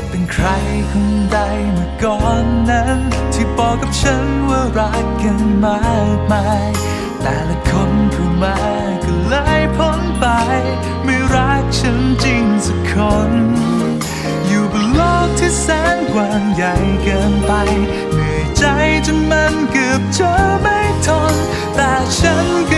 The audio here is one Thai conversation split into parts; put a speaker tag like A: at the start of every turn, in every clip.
A: จะเป็นใครคนใดเมื่อก่อนนั้น ที่บอกกับฉันว่ารักกันมากมาย แต่ละคนเข้ามาก็เลยพ้นไป ไม่รักฉันจริงสักคน อยู่บนโลกที่แสนกว้างใหญ่เกินไป เหนื่อยใจจนมันเกือบจะไม่ทน แต่ฉันก็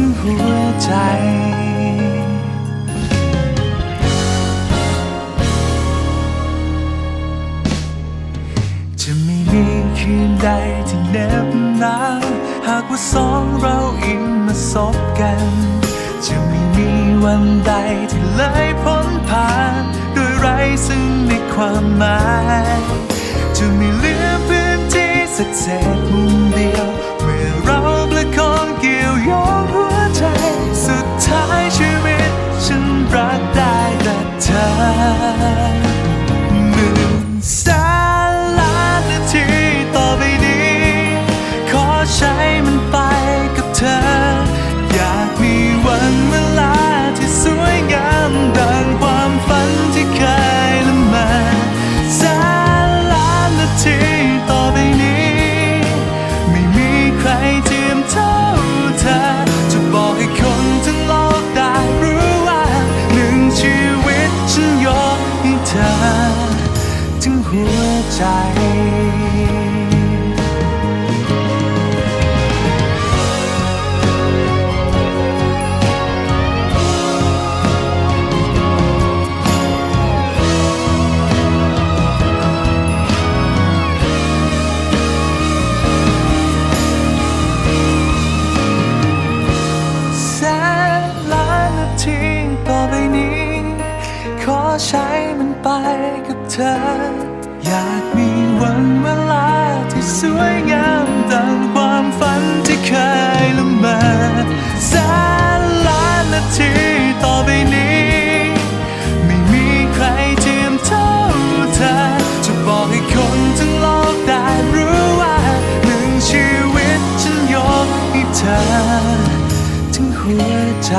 A: ถึงหัวใจจะไม่มีคืนใดที่เน็บหนาหากว่าสองเราอิงมาสบกัน จะไม่มีวันใดที่เลยพ้นผ่าน โดยไร้ซึ่งในความหมาย วิตฉันยกให้เธอถึงหัวใจ กับเธอ อยากมีวันเวลาที่สวยงามดังความฝันที่เคยละเมอแสนล้านนาทีต่อไปนี้ ไม่มีใครเทียมเท่าเธอ จะบอกให้คนทั้งโลกได้รู้ว่าหนึ่งชีวิตฉันยกให้เธอ ถึงหัวใจ